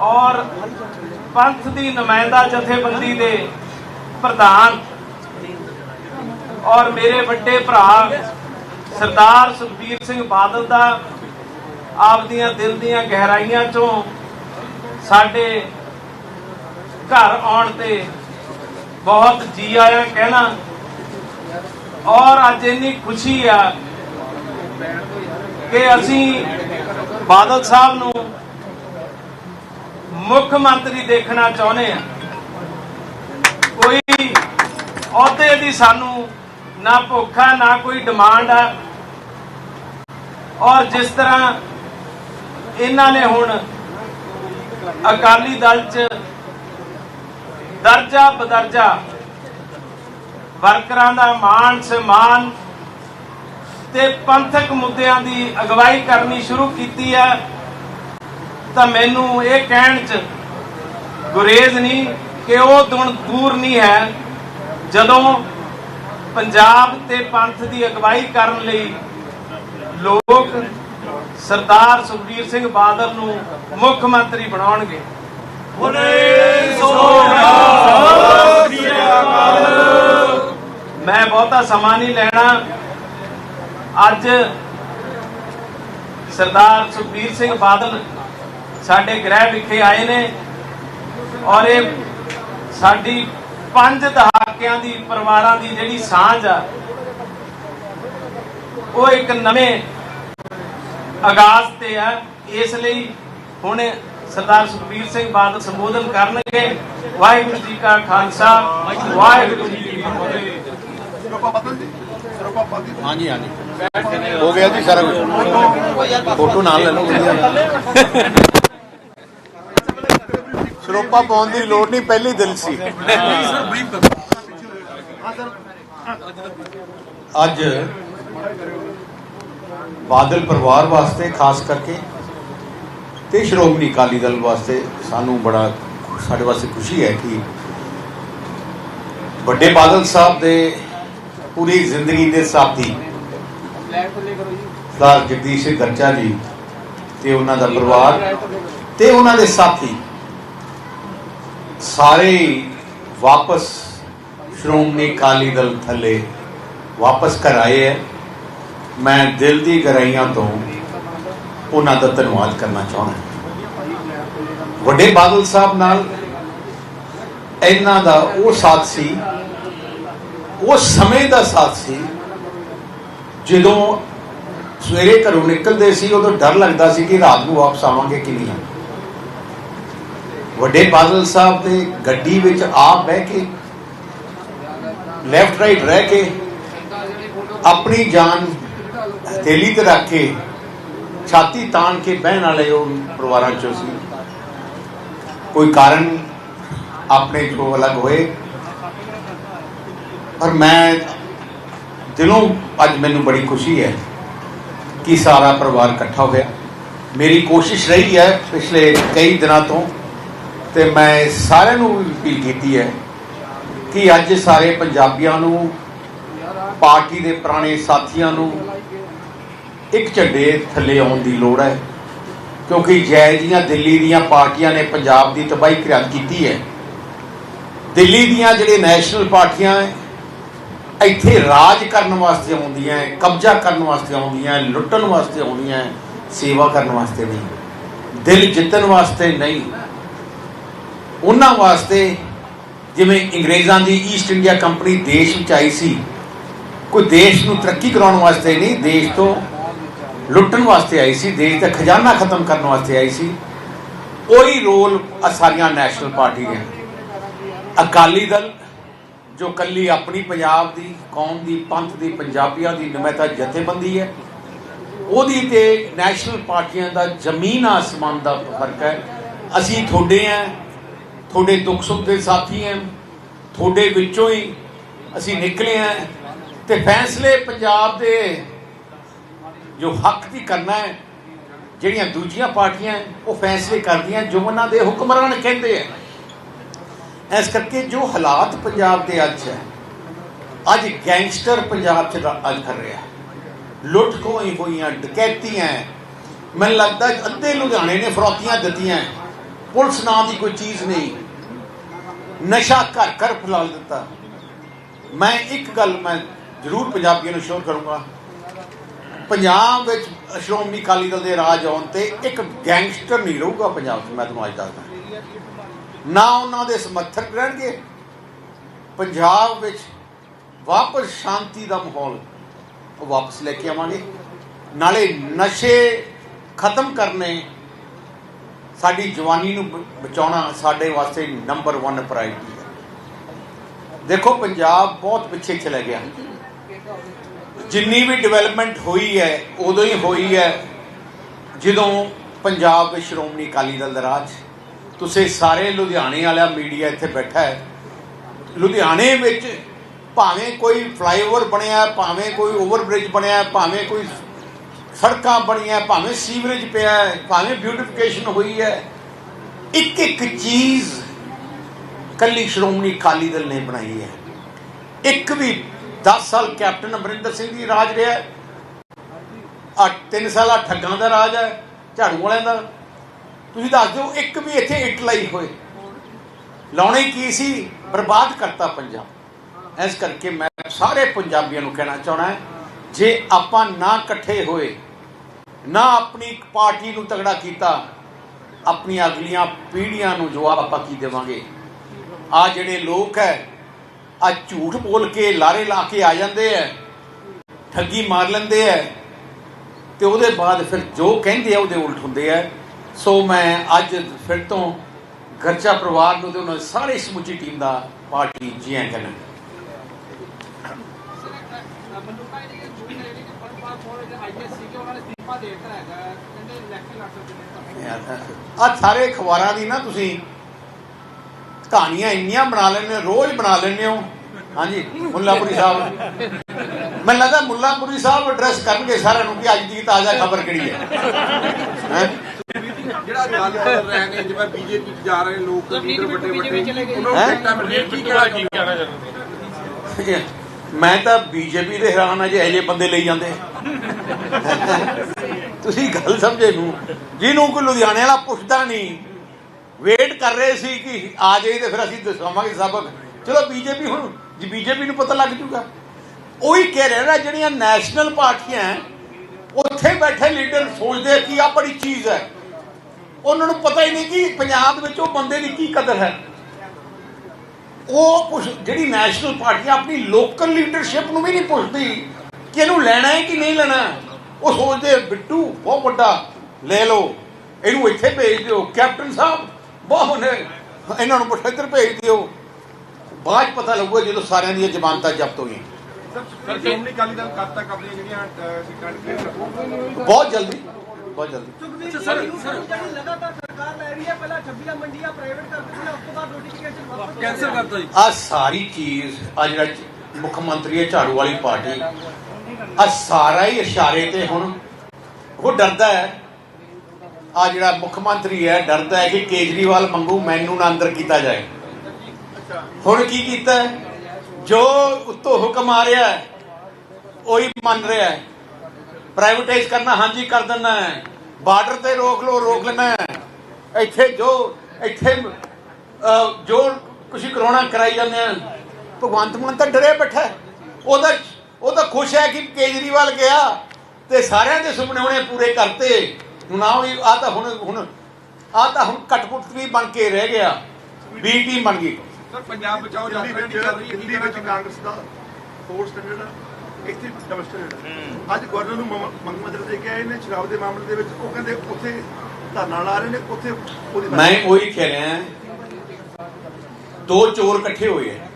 ਔਰ ਪੰਥ ਦੀ ਨੁਮਾਇੰਦਾ ਜਥੇਬੰਦੀ ਦੇ ਪ੍ਰਧਾਨ ਔਰ ਮੇਰੇ ਵੱਡੇ ਭਰਾ ਸਰਦਾਰ ਸੁਖਬੀਰ ਸਿੰਘ ਬਾਦਲ ਦਾ ਆਪਦੀਆਂ ਦਿਲ ਦੀਆਂ ਗਹਿਰਾਈਆਂ ਚੋਂ ਸਾਡੇ ਘਰ ਆਉਣ ਤੇ ਬਹੁਤ ਜੀ ਆਇਆ ਕਹਿਣਾ। ਔਰ ਅੱਜ ਇੰਨੀ ਖੁਸ਼ੀ ਆ ਕਿ ਅਸੀਂ ਬਾਦਲ ਸਾਹਿਬ ਨੂੰ ਮੁੱਖ ਮੰਤਰੀ ਦੇਖਣਾ ਚਾਹੁੰਦੇ ਆ। ਕੋਈ ਅਹੁਦੇ ਦੀ ਸਾਨੂੰ ਨਾ ਭੁੱਖ ਆ ਨਾ ਕੋਈ ਡਿਮਾਂਡ ਆ। ਔਰ ਜਿਸ ਤਰ੍ਹਾਂ ਇਹਨਾਂ ਨੇ ਹੁਣ ਅਕਾਲੀ ਦਲ ਚ ਦਰਜਾ ਬਦਰਜਾ ਵਰਕਰਾਂ ਦਾ ਮਾਣ ਸਨਮਾਨ ਤੇ ਪੰਥਕ ਮੁੱਦਿਆਂ ਦੀ ਅਗਵਾਈ ਕਰਨੀ ਸ਼ੁਰੂ ਕੀਤੀ ਹੈ ਤਾਂ ਮੈਨੂੰ ਇਹ ਕਹਿਣ ਚ ਗੁਰੇਜ਼ ਨਹੀਂ ਕਿ ਉਹ ਦਿਨ ਦੂਰ ਨਹੀਂ ਹੈ। ਜਦੋਂ ਪੰਜਾਬ ਤੇ ਪੰਥ ਦੀ ਅਗਵਾਈ ਕਰਨ ਲਈ ਲੋਕ ਸਰਦਾਰ ਸੁਖਬੀਰ ਸਿੰਘ ਬਾਦਲ ਨੂੰ ਮੁੱਖ ਮੰਤਰੀ ਬਣਾਉਣਗੇ। ਮੈਂ ਬਹੁਤਾ ਸਮਾਂ ਨਹੀਂ ਲੈਣਾ। ਅੱਜ ਸਰਦਾਰ ਸੁਖਬੀਰ ਸਿੰਘ ਬਾਦਲ ਸਾਡੇ ਗ੍ਰਹਿ ਵਿਖੇ ਆਏ ਨੇ ਔਰ ਇਹ ਸਾਡੀ ਪੰਜ ਦਹਾਕਿਆਂ ਦੀ ਪਰਿਵਾਰਾਂ ਦੀ ਜਿਹੜੀ ਸਾਂਝ ਆ ਉਹ ਇੱਕ ਨਵੇਂ ਆਗਾਜ਼ ਤੇ ਆ। ਇਸ ਲਈ ਹੁਣ ਸਰਦਾਰ ਸੁਖਬੀਰ ਸਿੰਘ ਬਾਦਲ ਸੰਬੋਧਨ ਕਰਨਗੇ। ਵਾਹਿਗੁਰੂ ਜੀ ਕਾ ਖਾਲਸਾ ਵਾਹਿਗੁਰੂ ਜੀ ਕੀ ਫਤਿਹ। ਹਾਂਜੀ ਹਾਂਜੀ। ਹੋ ਗਿਆ ਜੀ ਸਾਰਾ ਕੁਝ ਫੋਟੋ ਨਾਲ ਲੈ ਲਓ। ਵਧੀਆ ਸਰੋਪਾ ਪਾਉਣ ਦੀ ਲੋੜ ਨਹੀਂ, ਪਹਿਲੀ ਦਿਲ ਸੀ। ਅੱਜ ਬਾਦਲ ਪਰਿਵਾਰ ਵਾਸਤੇ, ਖਾਸ ਕਰਕੇ, ਤੇ ਸ਼੍ਰੋਮਣੀ ਅਕਾਲੀ ਦਲ ਵਾਸਤੇ ਸਾਨੂੰ ਬੜਾ ਸਾਡੇ ਵਾਸਤੇ ਖੁਸ਼ੀ ਹੈ ਕਿ ਵੱਡੇ ਬਾਦਲ ਸਾਹਿਬ ਦੇ ਪੂਰੀ ਜ਼ਿੰਦਗੀ ਦੇ ਸਾਥੀ ਸਰਦਾਰ ਜਗਦੀਸ਼ ਸਿੰਘ ਗਰਚਾ ਜੀ ਤੇ ਉਹਨਾਂ ਦਾ ਪਰਿਵਾਰ ਤੇ ਉਹਨਾਂ ਦੇ ਸਾਥੀ ਸਾਰੇ ਵਾਪਸ ਸ਼੍ਰੋਮਣੀ ਅਕਾਲੀ ਦਲ ਥੱਲੇ ਵਾਪਸ ਕਰ ਆਏ ਹੈ ਮੈਂ ਦਿਲ ਦੀ ਗਹਿਰਾਈਆਂ ਤੋਂ ਉਹਨਾਂ ਦਾ ਧੰਨਵਾਦ ਕਰਨਾ ਚਾਹੁੰਦਾ ਵੱਡੇ ਬਾਦਲ ਸਾਹਿਬ ਨਾਲ ਇਹਨਾਂ ਦਾ ਉਹ ਸਾਥ ਸੀ, ਉਹ ਸਮੇਂ ਦਾ ਸਾਥ ਸੀ, ਜਦੋਂ ਸਵੇਰੇ ਘਰੋਂ ਨਿਕਲਦੇ ਸੀ ਉਦੋਂ ਡਰ ਲੱਗਦਾ ਸੀ ਕਿ ਰਾਤ ਨੂੰ ਵਾਪਸ ਆਵਾਂਗੇ ਕਿ ਨਹੀਂ ਵੱਡੇ ਬਾਦਲ ਸਾਹਿਬ ਦੇ ਗੱਡੀ ਵਿੱਚ ਆਪ ਬਹਿ ਕੇ ਲੈਫਟ ਰਾਈਟ ਰਹਿ ਕੇ, ਆਪਣੀ ਜਾਨ ਹਥੇਲੀ ਤੇ ਰੱਖ ਕੇ, ਛਾਤੀ ਤਾਣ ਕੇ ਬਹਿਣ ਵਾਲੇ ਉਹ ਪਰਿਵਾਰਾਂ ਚੋਂ ਸੀ। ਕੋਈ ਕਾਰਨ ਆਪਣੇ ਤੋਂ ਅਲੱਗ ਹੋਏ। ਪਰ ਮੈਂ ਦਿਲੋਂ ਅੱਜ ਮੈਨੂੰ ਬੜੀ ਖੁਸ਼ੀ ਹੈ ਕਿ ਸਾਰਾ ਪਰਿਵਾਰ ਇਕੱਠਾ ਹੋਇਆ। ਮੇਰੀ ਕੋਸ਼ਿਸ਼ ਰਹੀ ਹੈ ਪਿਛਲੇ ਕਈ ਦਿਨਾਂ ਤੋਂ ਤੇ ਮੈਂ ਸਾਰਿਆਂ ਨੂੰ ਵੀ ਅਪੀਲ ਕੀਤੀ ਹੈ ਕਿ ਅੱਜ ਸਾਰੇ ਪੰਜਾਬੀਆਂ ਨੂੰ, ਪਾਰਟੀ ਦੇ ਪੁਰਾਣੇ ਸਾਥੀਆਂ ਨੂੰ ਇੱਕ ਝੰਡੇ ਥੱਲੇ ਆਉਣ ਦੀ ਲੋੜ ਹੈ। ਕਿਉਂਕਿ ਜੈ ਜੀਆਂ ਦਿੱਲੀ ਦੀਆਂ ਪਾਰਟੀਆਂ ਨੇ ਪੰਜਾਬ ਦੀ ਤਬਾਹੀ ਘਰਿਆਤ ਕੀਤੀ ਹੈ। ਦਿੱਲੀ ਦੀਆਂ ਜਿਹੜੇ ਨੈਸ਼ਨਲ ਪਾਰਟੀਆਂ ਇੱਥੇ ਰਾਜ ਕਰਨ ਵਾਸਤੇ ਆਉਂਦੀਆਂ ਕਬਜ਼ਾ ਕਰਨ ਵਾਸਤੇ ਆਉਂਦੀਆਂ ਲੁੱਟਣ ਵਾਸਤੇ ਆਉਂਦੀਆਂ ਸੇਵਾ ਕਰਨ ਵਾਸਤੇ ਨਹੀਂ। ਦਿਲ ਜਿੱਤਣ ਵਾਸਤੇ ਨਹੀਂ। ਉਹਨਾਂ ਵਾਸਤੇ ਜਿਵੇਂ ਅੰਗਰੇਜ਼ਾਂ ਦੀ ਈਸਟ ਇੰਡੀਆ ਕੰਪਨੀ ਦੇਸ਼ ਵਿੱਚ ਆਈ ਸੀ, ਕੋਈ ਦੇਸ਼ ਨੂੰ ਤਰੱਕੀ ਕਰਾਉਣ ਵਾਸਤੇ ਨਹੀਂ, ਦੇਸ਼ ਤੋਂ ਲੁੱਟਣ ਵਾਸਤੇ ਆਈ ਸੀ, ਦੇਸ਼ ਦਾ ਖਜ਼ਾਨਾ ਖਤਮ ਕਰਨ ਵਾਸਤੇ ਆਈ ਸੀ। ਉਹੀ ਰੋਲ ਆਹ ਸਾਰੀਆਂ ਨੈਸ਼ਨਲ ਪਾਰਟੀਆਂ ਅਕਾਲੀ ਦਲ, ਜੋ ਕੱਲੀ ਆਪਣੀ ਪੰਜਾਬ ਦੀ, ਕੌਮ ਦੀ, ਪੰਥ ਦੀ, ਪੰਜਾਬੀਆਂ ਦੀ ਨੁਮਾਇੰਦਾ ਜਥੇਬੰਦੀ ਹੈ। ਉਹਦੀ ਤੇ ਨੈਸ਼ਨਲ ਪਾਰਟੀਆਂ ਦਾ ਜ਼ਮੀਨ ਆਸਮਾਨ ਦਾ ਫ਼ਰਕ ਹੈ। ਅਸੀਂ ਤੁਹਾਡੇ ਆ ਤੁਹਾਡੇ ਦੁੱਖ ਸੁੱਖ ਦੇ ਸਾਥੀ ਹਾਂ, ਤੁਹਾਡੇ ਵਿੱਚੋਂ ਹੀ ਅਸੀਂ ਨਿਕਲੇ ਆ ਤੇ ਫੈਸਲੇ ਪੰਜਾਬ ਦੇ ਜੋ ਹੱਕ ਦੀ ਕਰਨਾ ਹੈ, ਜਿਹੜੀਆਂ ਦੂਜੀਆਂ ਪਾਰਟੀਆਂ ਉਹ ਫੈਸਲੇ ਕਰਦੀਆਂ, ਜੋ ਉਹਨਾਂ ਦੇ ਹੁਕਮਰਾਨ ਕਹਿੰਦੇ ਆ ਇਸ ਕਰਕੇ ਜੋ ਹਾਲਾਤ ਪੰਜਾਬ ਦੇ ਅੱਜ ਹੈ, ਅੱਜ ਗੈਂਗਸਟਰ ਪੰਜਾਬ 'ਚ ਅੱਜ ਕਰ ਰਿਹਾ ਲੁੱਟ ਖੋਹੀ ਹੋਈਆਂ, ਡਕੈਤੀਆਂ ਮੈਨੂੰ ਲੱਗਦਾ ਅੱਧੇ ਲੁਧਿਆਣੇ ਨੇ ਫਰੋਤੀਆਂ ਦਿੱਤੀਆਂ ਪੁਲਿਸ ਨਾਂ ਦੀ ਕੋਈ ਚੀਜ਼ ਨਹੀਂ। ਨਸ਼ਾ ਘਰ ਘਰ ਫੈਲਾ ਦਿੱਤਾ। ਮੈਂ ਇੱਕ ਗੱਲ ਮੈਂ ਜ਼ਰੂਰ ਪੰਜਾਬੀਆਂ ਨੂੰ ਸ਼ੋਰ ਕਰੂੰਗਾ। ਪੰਜਾਬ ਵਿੱਚ ਸ਼੍ਰੋਮਣੀ ਅਕਾਲੀ ਦਲ ਦੇ ਰਾਜ ਆਉਣ ਤੇ ਇੱਕ ਗੈਂਗਸਟਰ ਨਹੀਂ ਰਹੂਗਾ ਪੰਜਾਬ 'ਚ, ਮੈਂ ਤੁਹਾਨੂੰ ਅੱਜ ਦੱਸਦਾ। ਨਾ ਉਹਨਾਂ ਦੇ ਸਮਰਥਕ ਰਹਿਣਗੇ। ਪੰਜਾਬ ਵਿੱਚ ਵਾਪਸ ਸ਼ਾਂਤੀ ਦਾ ਮਾਹੌਲ ਵਾਪਸ ਲੈ ਕੇ ਆਵਾਂਗੇ। ਨਾਲੇ ਨਸ਼ੇ ਖਤਮ ਕਰਨੇ ਸਾਡੀ ਜਵਾਨੀ ਨੂੰ ਬ- ਬਚਾਉਣਾ ਸਾਡੇ ਵਾਸਤੇ ਨੰਬਰ 1 ਪ੍ਰਾਇੋਰਟੀ ਹੈ। ਦੇਖੋ, ਪੰਜਾਬ ਬਹੁਤ ਪਿੱਛੇ ਚਲਾ ਗਿਆ। ਜਿੰਨੀ ਵੀ ਡਿਵੈਲਪਮੈਂਟ ਹੋਈ ਹੈ, ਉਦੋਂ ਹੀ ਹੋਈ ਹੈ। ਜਦੋਂ ਪੰਜਾਬ ਵਿੱਚ ਸ਼੍ਰੋਮਣੀ ਅਕਾਲੀ ਦਲ ਦਾ ਰਾਜ, ਤੁਸੀਂ ਸਾਰੇ ਲੁਧਿਆਣੇ ਵਾਲਾ ਮੀਡੀਆ ਇੱਥੇ ਬੈਠਾ ਹੈ। ਲੁਧਿਆਣੇ ਵਿੱਚ ਭਾਵੇਂ ਕੋਈ ਫਲਾਈਓਵਰ ਬਣਿਆ, ਭਾਵੇਂ ਕੋਈ ਓਵਰਬ੍ਰਿਜ ਬਣਿਆ, ਭਾਵੇਂ ਕੋਈ ਸੜਕਾਂ ਬਣੀਆਂ, ਭਾਵੇਂ ਸੀਵਰੇਜ ਪਿਆ ਹੈ, ਭਾਵੇਂ ਬਿਊਟੀਫਿਕੇਸ਼ਨ ਹੋਈ ਹੈ ਇੱਕ ਇੱਕ ਚੀਜ਼ ਕੱਲੀ ਸ਼੍ਰੋਮਣੀ ਅਕਾਲੀ ਦਲ ਨੇ ਬਣਾਈ ਹੈ। ਇੱਕ ਵੀ 10 ਸਾਲ ਕੈਪਟਨ ਅਮਰਿੰਦਰ ਸਿੰਘ ਦੀ ਰਾਜ ਰਿਹਾ ਆ 3 ਸਾਲਾ ਠੱਗਾਂ ਦਾ ਰਾਜ ਹੈ, ਝਾੜੂ ਵਾਲਿਆਂ ਦਾ। ਤੁਸੀਂ ਦੱਸ ਦਿਓ, ਇੱਕ ਵੀ ਇੱਥੇ ਇੱਟ ਲਾਈ ਹੋਏ। ਲਾਉਣੇ ਕੀ ਸੀ? ਬਰਬਾਦ ਕਰਤਾ ਪੰਜਾਬ। ਇਸ ਕਰਕੇ ਮੈਂ ਸਾਰੇ ਪੰਜਾਬੀਆਂ ਨੂੰ ਕਹਿਣਾ ਚਾਹਣਾ ਜੇ ਆਪਾਂ ਨਾ ਇਕੱਠੇ ਹੋਏ ਨਾ ਆਪਣੀ ਪਾਰਟੀ ਨੂੰ ਤਗੜਾ ਕੀਤਾ, ਆਪਣੀਆਂ ਅਗਲੀਆਂ ਪੀੜ੍ਹੀਆਂ ਨੂੰ ਜਵਾਬ ਆਪਾਂ ਕੀ ਦੇਵਾਂਗੇ? ਆ ਜਿਹੜੇ ਲੋਕ ਹੈ ਆ ਝੂਠ ਬੋਲ ਕੇ ਲਾਰੇ ਲਾ ਕੇ ਆ ਜਾਂਦੇ ਐ ਠੱਗੀ ਮਾਰ ਲੈਂਦੇ ਐ ਤੇ ਉਹਦੇ ਬਾਅਦ ਫਿਰ ਜੋ ਕਹਿੰਦੇ ਆ ਉਹਦੇ ਉਲਟ ਹੁੰਦੇ ਐ ਸੋ ਮੈਂ ਅੱਜ ਫਿਰ ਤੋਂ ਗਰਚਾ ਪਰਿਵਾਰ ਨੂੰ ਤੇ ਉਹਨਾਂ ਦੀ ਸਮੁੱਚੀ ਟੀਮ ਦਾ ਪਾਰਟੀ ਜੀ ਆਇਆਂ ਕਹਿੰਦਾ ਆ ਸਾਰੇ ਅਖਬਾਰਾਂ ਦੀ ਨਾ ਤੁਸੀਂ ਕਹਾਣੀਆਂ ਇੰਨੀਆਂ ਬਣਾ ਲੈਂਦੇ ਹੋ ਰੋਜ਼ ਬਣਾ ਲੈਂਦੇ ਹੋ ਹਾਂਜੀ ਮੁੱਲਾਪੁਰੀ ਸਾਹਿਬ ਮੈਨੂੰ ਲੱਗਦਾ ਮੁੱਲਾਪੁਰੀ ਸਾਹਿਬ ਐਡਰੈਸ ਕਰਨਗੇ ਸਾਰਿਆਂ ਨੂੰ ਕਿ ਅੱਜ ਦੀ ਤਾਜ਼ਾ ਖਬਰ ਕਿਹੜੀ ਹੈ ਹੈਂ? ਜਿਹੜਾ ਗੱਲ ਕਰ ਰਹੇ ਨੇ ਜਿਵੇਂ ਬੀਜੇਪੀ ਚ ਜਾ ਰਹੇ ਲੋਕ ਲੀਡਰ ਵੱਡੇ ਵੱਡੇ। ਉਹਨਾਂ ਨੂੰ? ਟਿਕਟਾਂ ਮਿਲ ਕੀ ਕਹਿਣਾ ਮੈਂ ਤਾਂ ਬੀਜੇਪੀ ਦੇ ਹੈਰਾਨ ਆ ਜੇ ਇਹੋ ਜਿਹੇ ਬੰਦੇ ਲਈ ਜਾਂਦੇ। ਤੁਸੀਂ ਗੱਲ ਸਮਝੇ ਨੂੰ। ਜਿਹਨੂੰ ਕੋਈ ਲੁਧਿਆਣੇ ਵਾਲਾ ਪੁੱਛਦਾ ਨਹੀਂ। ਵੇਟ ਕਰ ਰਹੇ ਸੀ ਕਿ ਆ ਜਾਈ ਤੇ ਫਿਰ ਅਸੀਂ ਦਸਾਵਾਂਗੇ ਸਬਕ ਚਲੋ ਬੀਜੇਪੀ ਹੁਣ, ਜੀ ਬੀਜੇਪੀ ਨੂੰ ਪਤਾ ਲੱਗ ਜੂਗਾ। ਉਹੀ ਕਹਿ ਰਿਹਾ ਨਾ, ਜਿਹੜੀਆਂ ਨੈਸ਼ਨਲ ਪਾਰਟੀਆਂ ਉੱਥੇ ਬੈਠੇ ਲੀਡਰ ਸੋਚਦੇ ਕਿ ਆ ਬੜੀ ਚੀਜ਼ ਹੈ ਉਹਨਾਂ ਨੂੰ ਪਤਾ ਹੀ ਨਹੀਂ ਕਿ ਪੰਜਾਬ ਵਿੱਚ ਉਹ ਬੰਦੇ ਦੀ ਕੀ ਕਦਰ ਹੈ। ਉਹ ਪੁੱਛ ਜਿਹੜੀ ਨੈਸ਼ਨਲ ਪਾਰਟੀ ਆਪਣੀ ਲੋਕਲ ਲੀਡਰਸ਼ਿਪ ਨੂੰ ਵੀ ਨਹੀਂ ਪੁੱਛਦੀ ਕਿ ਇਹਨੂੰ ਲੈਣਾ ਹੈ ਕਿ ਨਹੀਂ ਲੈਣਾ ਉਹ ਸੋਚਦੇ ਬਿੱਟੂ ਬਹੁਤ ਵੱਡਾ ਲੈ ਲਓ ਇਹਨੂੰ ਇੱਥੇ ਭੇਜ ਦਿਓ ਕੈਪਟਨ ਸਾਹਿਬ ਬਹੁਤ ਨੇ ਇਹਨਾਂ ਨੂੰ ਪੁੱਛ ਭੇਜ ਦਿਓ ਬਾਅਦ 'ਚ ਪਤਾ ਲੱਗੂਗਾ ਜਦੋਂ ਸਾਰਿਆਂ ਦੀਆਂ ਜ਼ਮਾਨਤਾਂ ਜ਼ਬਤ ਹੋ ਬਹੁਤ ਜਲਦੀ ਬਹੁਤ ਜਲਦੀ। Sir sir. ਜਿਹੜੀ ਲਗਾਤਾਰ ਸਰਕਾਰ ਲੈ ਰਹੀ ਹੈ ਪਹਿਲਾਂ 26 ਮੰਡੀਆਂ ਪ੍ਰਾਈਵੇਟ ਕਰ ਦਿੱਤੀਆਂ ਉਸ ਤੋਂ ਬਾਅਦ ਨੋਟੀਫਿਕੇਸ਼ਨ ਵਾਪਸ ਕੈਂਸਲ ਕਰਤਾ ਜੀ। ਆ ਸਾਰੀ ਚੀਜ਼ ਆ ਜਿਹੜਾ ਮੁੱਖ ਮੰਤਰੀ ਹੈ ਝਾੜੂ ਵਾਲੀ ਪਾਰਟੀ ਆ ਸਾਰਾ ਹੀ ਇਸ਼ਾਰੇ ਤੇ ਹੁਣ ਉਹ ਡਰਦਾ ਹੈ। ਆ ਜਿਹੜਾ ਮੁੱਖ ਮੰਤਰੀ ਹੈ ਡਰਦਾ ਹੈ ਕਿ ਕੇਜਰੀਵਾਲ ਮੰਗੂ ਮੈਨੂੰ ਨਾ ਅੰਦਰ ਕੀਤਾ ਜਾਏ। ਹੁਣ ਕੀ ਕੀਤਾ? ਜੋ ਉੱਤੋਂ ਹੁਕਮ ਆ ਰਿਹਾ ਹੈ ਉਹੀ ਮੰਨ ਰਿਹਾ ਹੈ। ਪ੍ਰਾਈਵੇਟਾਈਜ਼ ਕਰਨਾ ਹਾਂਜੀ ਕਰ ਦਿੰਨਾ ਹੈ। ਬਾਰਡਰ ਤੇ ਰੋਕ ਲੋ ਰੋਕ ਲੈਣਾ ਇੱਥੇ ਜੋ ਇੱਥੇ ਜੋ ਕੁਛ ਕਰਾਉਣਾ ਕਰਾਈ ਜਾਂਦੇ ਆ ਭਗਵੰਤ ਮਾਨ ਤਾਂ ਡਰੇ ਬੈਠਾ। ਉਹਦਾ ਉਹ ਤਾਂ ਖੁਸ਼ ਹੈ ਕਿ ਕੇਜਰੀਵਾਲ ਗਿਆ ਤੇ ਸਾਰਿਆਂ ਦੇ ਸੁਪਨੇ ਉਹਨੇ ਪੂਰੇ ਕਰਤੇ। ਨਾ ਵੀ ਆ ਤਾਂ ਹੁਣ ਹੁਣ ਆ ਤਾਂ ਹੁਣ ਕਟਪੁੱਟ ਵੀ ਬਣ ਕੇ ਰਹਿ ਗਿਆ। ਬੀ ਟੀਮ ਬਣ ਗਈ। ਸਰ ਪੰਜਾਬ ਬਚਾਓ ਯਾਤਰਾ ਚੱਲ ਰਹੀ ਹੈ? ਦਿੱਲੀ ਵਿੱਚ ਕਾਂਗਰਸ ਦਾ ਫੋਰ ਸਟੈਂਡਰਡ ਆ ਇੱਥੇ ਅੱਜ ਗਵਰਨਰ ਨੂੰ ਮੰਗ ਮੰਦਰ ਦੇ ਕੇ ਆਏ ਨੇ ਸ਼ਰਾਬ ਦੇ ਮਾਮਲੇ ਦੇ ਵਿੱਚ। ਉਹ ਕਹਿੰਦੇ ਉੱਥੇ ਧਰਨਾ ਲਾ ਰਹੇ ਨੇ ਉੱਥੇ ਉਹਦੀ ਮੈਂ ਉਹੀ ਕਹਿ ਰਿਹਾ ਦੋ ਚੋਰ ਇਕੱਠੇ ਹੋਏ ਹੈ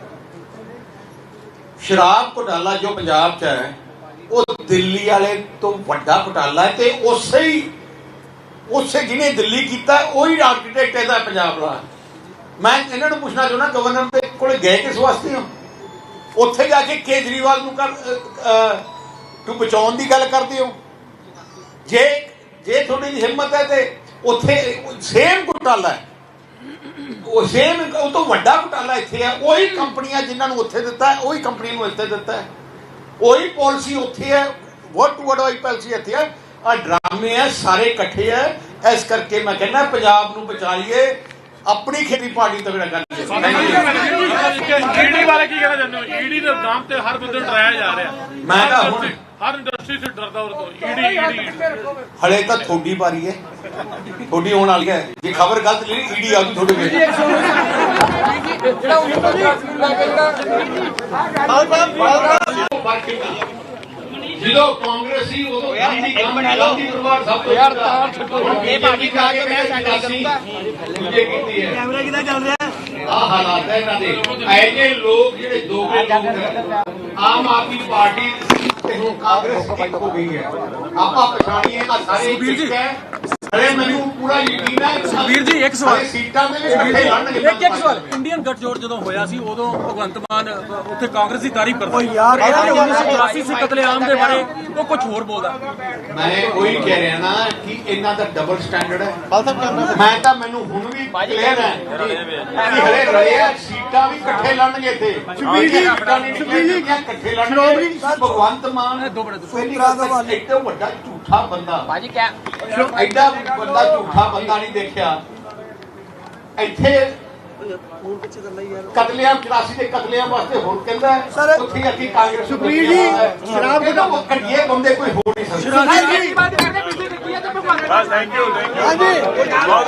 ਸ਼ਰਾਬ ਘੁਟਾਲਾ ਜੋ ਪੰਜਾਬ 'ਚ ਹੈ ਉਹ ਦਿੱਲੀ ਵਾਲੇ ਤੋਂ ਵੱਡਾ ਘੁਟਾਲਾ ਹੈ ਤੇ ਉਸੇ ਹੀ ਉਸੇ ਜਿਹਨੇ ਦਿੱਲੀ ਕੀਤਾ ਉਹੀ ਆਰਕੀਟੈਕਟ ਇਹਦਾ ਪੰਜਾਬ ਦਾ। ਮੈਂ ਇਹਨਾਂ ਨੂੰ ਪੁੱਛਣਾ ਚਾਹੁੰਦਾ ਗਵਰਨਰ ਦੇ ਕੋਲੇ ਗਏ ਕਿਸ ਵਾਸਤੇ ਹੋ? ਉੱਥੇ ਜਾ ਕੇ ਕੇਜਰੀਵਾਲ ਨੂੰ ਕਰ ਅਹ, ਬਚਾਉਣ ਦੀ ਗੱਲ ਕਰਦੇ ਹੋ। ਜੇ ਜੇ ਤੁਹਾਡੀ ਹਿੰਮਤ ਹੈ ਤੇ ਉੱਥੇ ਸੇਮ ਘੁਟਾਲਾ ਹੈ। ਉਹ ਸੇਮ ਉਹ ਤੋਂ ਵੱਡਾ ਘੁਟਾਲਾ ਇੱਥੇ ਹੈ। ਉਹੀ ਕੰਪਨੀਆਂ ਜਿਨ੍ਹਾਂ ਨੂੰ ਉੱਥੇ ਦਿੱਤਾ ਹੈ ਉਹੀ ਕੰਪਨੀ ਨੂੰ ਇੱਥੇ ਦਿੱਤਾ ਹੈ। ਉਹੀ ਪਾਲਿਸੀ ਉੱਥੇ ਹੈ ਵਰਡ ਟੂ ਵਰਡ ਉਹੀ ਪਾਲਿਸੀ ਇੱਥੇ ਹੈ। ਆ ਡਰਾਮੇ ਹੈ ਸਾਰੇ ਇਕੱਠੇ ਹੈ। ਇਸ ਕਰਕੇ ਮੈਂ ਕਹਿੰਦਾ ਪੰਜਾਬ ਨੂੰ ਬਚਾਈਏ। ਆਪਣੀ ਖੇਤੀ ਪਾਰਟੀ ਤਗੜਾ ਕਰ ਲਈਏ ਈਡੀ ਬਾਰੇ ਕੀ ਕਹਿਣਾ ਚਾਹੁੰਦੇ ਹੋ? ਈਡੀ ਦੇ ਨਾਮ ਤੇ ਹਰ ਬੰਦੇ ਨੂੰ ਡਰਾਇਆ ਜਾ ਰਿਹਾ। ਮੈਂ ਤਾਂ ਹੁਣ ਹਰ ਇੰਡਸਟਰੀ ਸੇ ਡਰਦਾ ਉਹ ਤੋਂ। ਈਡੀ ਈਡੀ ਹਲੇ ਤਾਂ ਥੋੜੀ ਵਾਰੀ ਹੈ। ਥੋੜੀ ਹੋਣ ਵਾਲੀ ਹੈ। ਜੇ ਖਬਰ ਗਲਤ ਲਈ ਈਡੀ ਆ ਗਈ ਤੁਹਾਡੇ ਵਿੱਚ ਜਿਹੜਾ ਉਹ ਨੂੰ ਲੈ ਕੇ ਜਿਹੜਾ ਜਦੋਂ ਕਾਂਗਰਸ ਸੀ ਉਦੋਂ ਗਾਂਧੀ ਗਾਂਧੀ ਪਰਿਵਾਰ ਸਭ ਤੋਂ ਯਾਰ ਤਾਂ ਛੱਡੋ ਇਹ ਬਾਕੀ ਕਾ ਕੇ ਮੈਂ ਸਾਡਾ ਕਰੂੰਗਾ। ਕੀਤੀ ਹੈ। ਕੈਮਰਾ ਕਿਦਾਂ ਚੱਲ ਰਿਹਾ? ਆ ਹਾਲਾਤ ਹੈ ਇਹਨਾਂ ਦੇ। ਐਨੇ ਲੋਕ ਜਿਹੜੇ ਦੋਗੇ ਲੋਕ ਹੈ ਆਮ ਆਦਮੀ ਪਾਰਟੀ ਤੇ ਹੁਣ ਕਾਂਗਰਸ ਇੱਕ ਹੋ ਗਈ ਹੈ। ਆਪਾਂ ਪਛਾਣੀਏ ਆ ਸਾਰੇ ਇੱਕ ਹੈ। ਅਰੇ ਮੈਨੂੰ ਪੂਰਾ ਯਕੀਨ ਹੈ ਵੀਰ ਜੀ, ਇੱਕ ਸਵਾਲ। ਸੀਟਾਂ ਦੇ ਵੀ ਇਕੱਠੇ ਲੜਨਗੇ ਇੱਕ ਇੱਕ ਸਵਾਲ। ਇੰਡੀਅਨ ਗੱਠਜੋੜ ਜਦੋਂ ਹੋਇਆ ਸੀ ਉਦੋਂ ਭਗਵੰਤ ਮਾਨ ਉੱਥੇ ਕਾਂਗਰਸ ਦੀ ਤਾਰੀਫ ਕਰਦਾ ਸੀ। ਯਾਰ 1984 ਸੀ ਕਤਲੇਆਮ ਦੇ ਬਾਰੇ ਉਹ ਕੁਝ ਹੋਰ ਬੋਲਦਾ। ਮੈਂ ਉਹੀ ਕਹਿ ਰਿਹਾ ਨਾ ਕਿ ਇਹਨਾਂ ਦਾ ਡਬਲ ਸਟੈਂਡਰਡ ਹੈ। ਮੈਂ ਤਾਂ ਮੈਨੂੰ ਹੁਣ ਵੀ ਕਲੀਅਰ ਹੈ ਕਿ ਹਲੇ ਰਲੇ ਆ ਸੀਟਾਂ ਵੀ ਇਕੱਠੇ ਲੜਨਗੇ ਇੱਥੇ। ਨਹੀਂ ਨਿਕਲਣਗੀਆਂ ਇਕੱਠੇ ਲੜਨਗੇ। ਭਗਵੰਤ ਮਾਨ ਪਹਿਲੀ ਗੱਲ ਤਾਂ ਐਡਾ ਵੱਡਾ ਝੂਠਾ ਬੰਦਾ ਬਾਜੀ ਕਿਆ ਐਡਾ ਵੱਡਾ ਝੂਠਾ ਬੰਦਾ ਨਹੀਂ ਦੇਖਿਆ ਇੱਥੇ ਕਤਲੇਆਮ 84 ਦੇ ਕਤਲੇਆਮ ਵਾਸਤੇ ਹੁਣ ਕਹਿੰਦਾ ਹੈ, ਉੱਥੇ ਅੱਗੇ ਕਾਂਗਰਸ ਸੁਖਬੀਰ ਜੀ ਸ਼ਰਾਬ ਦੇ ਘਟੀਏ ਬੰਦੇ ਕੋਈ ਹੋ ਨਹੀਂ ਸਕਦਾ ਬਾਤ ਕਰਦੇ ਪਿੱਛੇ ਹੈ ਤੇ ਭਗਵਾਨ ਬਸ ਥੈਂਕ ਯੂ ਥੈਂਕ ਯੂ